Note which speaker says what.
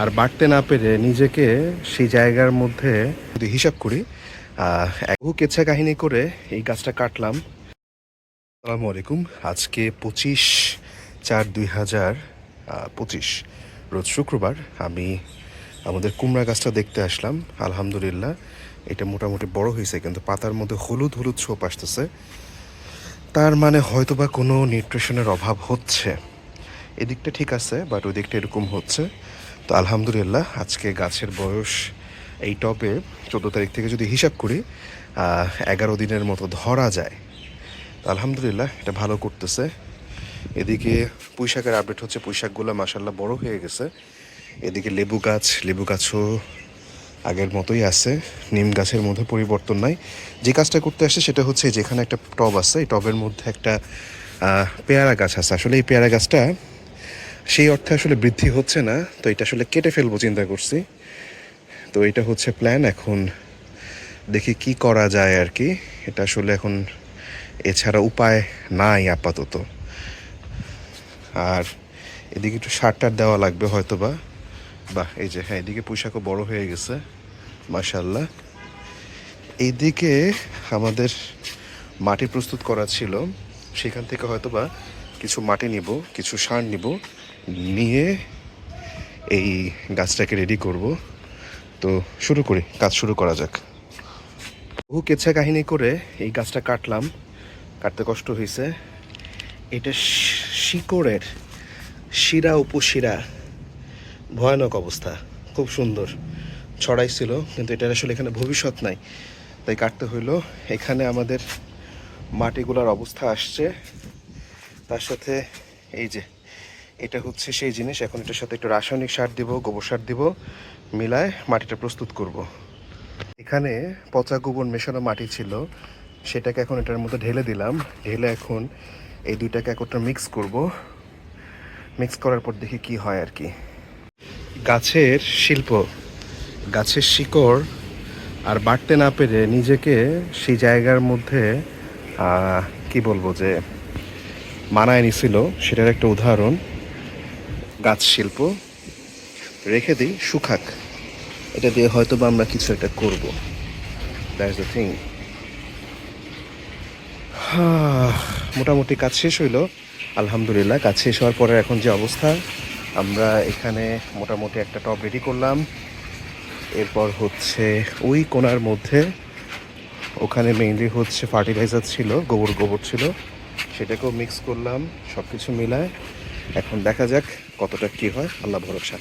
Speaker 1: আর বাড়তে না পেরে নিজেকে সেই জায়গার মধ্যে যদি হিসাব করি বহু কেচ্ছা কাহিনী করে এই গাছটা কাটলাম। আসসালামু আলাইকুম। আজকে পঁচিশ চার দুই হাজার পঁচিশ, রোজ শুক্রবার আমি আমাদের কুমড়া গাছটা দেখতে আসলাম, আলহামদুলিল্লাহ। এটা মোটামুটি বড় হয়েছে, কিন্তু পাতার মধ্যে হলুদ হলুদ ছোপ আসতেছে। তার মানে হয়তোবা কোনো নিউট্রিশনের অভাব হচ্ছে। এদিকটা ঠিক আছে, বাট ওই দিকটা এরকম হচ্ছে। তো আলহামদুলিল্লাহ, আজকে গাছের বয়স এই টপে চোদ্দ তারিখ থেকে যদি হিসাব করি এগারো দিনের মতো ধরা যায়। তো আলহামদুলিল্লাহ, এটা ভালো করতেছে। এদিকে পুঁইশাকের আপডেট হচ্ছে, পুঁইশাকগুলো মাসাল্লাহ বড় হয়ে গেছে। এদিকে লেবু গাছ, লেবু গাছও আগের মতোই আছে। নিম গাছের মধ্যে পরিবর্তন নাই। যে কাজটা করতে আসছে সেটা হচ্ছে, যেখানে একটা টব আছে, এই টবের মধ্যে একটা পেয়ারা গাছ আছে। আসলে এই পেয়ারা গাছটা সেই অর্থে আসলে বৃদ্ধি হচ্ছে না, তো এটা আসলে কেটে ফেলব চিন্তা করছি। তো এটা হচ্ছে প্ল্যান এখন দেখি কি করা যায় আর কি। এটা আসলে এখন এছাড়া উপায় নাই আপাতত। আর এদিকে একটু সার টার দেওয়া লাগবে হয়তো বা বাহ, এই যে হ্যাঁ এদিকে পুঁইশাকও বড় হয়ে গেছে মাশাল্লাহ এইদিকে আমাদের মাটি প্রস্তুত করা ছিল, সেখান থেকে হয়তো বা কিছু মাটি নিব, কিছু সার নিব। নিয়ে এই গাছটাকে রেডি করব। তো শুরু করি, কাজ শুরু করা যাক। বহু কেচ্ছা কাহিনী করে এই গাছটা কাটলাম। কাটতে কষ্ট হয়েছে এটা শিকড়ের শিরা উপশিরা। ভয়ানক অবস্থা, খুব সুন্দর। ছড়াইছিল কিন্তু এটার আসলে এখানে ভবিষ্যৎ নাই। তাই কাটতে হইল। এখানে আমাদের মাটিগুলোর অবস্থা আসছে। তার সাথে এই যে এটা হচ্ছে সেই জিনিস, এখন এটার সাথে একটু রাসায়নিক সার দিব, গোবর সার দিব, মিলায় মাটিটা প্রস্তুত করব। এখানে পচা গোবর মেশানো মাটি ছিল, সেটাকে এখন এটার মধ্যে ঢেলে দিলাম। ঢেলে এখন এই দুইটাকে একত্র মিক্স করব। মিক্স করার পর দেখি কি হয় আর কি। গাছের শিল্প, গাছের শিকড় আর বাড়তে না পেরে নিজেকে সেই জায়গার মধ্যে কি বলব যে, মানায় নিছিল, সেটার একটা উদাহরণ। গাছ শিল্প। রেখে দিই সুখাক। এটা দিয়ে হয়তো বা আমরা কিছু একটা করব। দ্যাটস দ্য থিং মোটামুটি কাজ শেষ হইল। আলহামদুলিল্লাহ, কাজ শেষ হওয়ার পরে এখন যে অবস্থা, আমরা এখানে মোটামুটি একটা টপ রেডি করলাম। এরপর হচ্ছে ওই কোনার মধ্যে, ওখানে মেইনলি হচ্ছে ফার্টিলাইজার ছিল, গোবর গোবর ছিল। সেটাকেও মিক্স করলাম সব কিছু মিলায়। এখন দেখা যাক কতটা কি হয়। আল্লাহ ভরসা।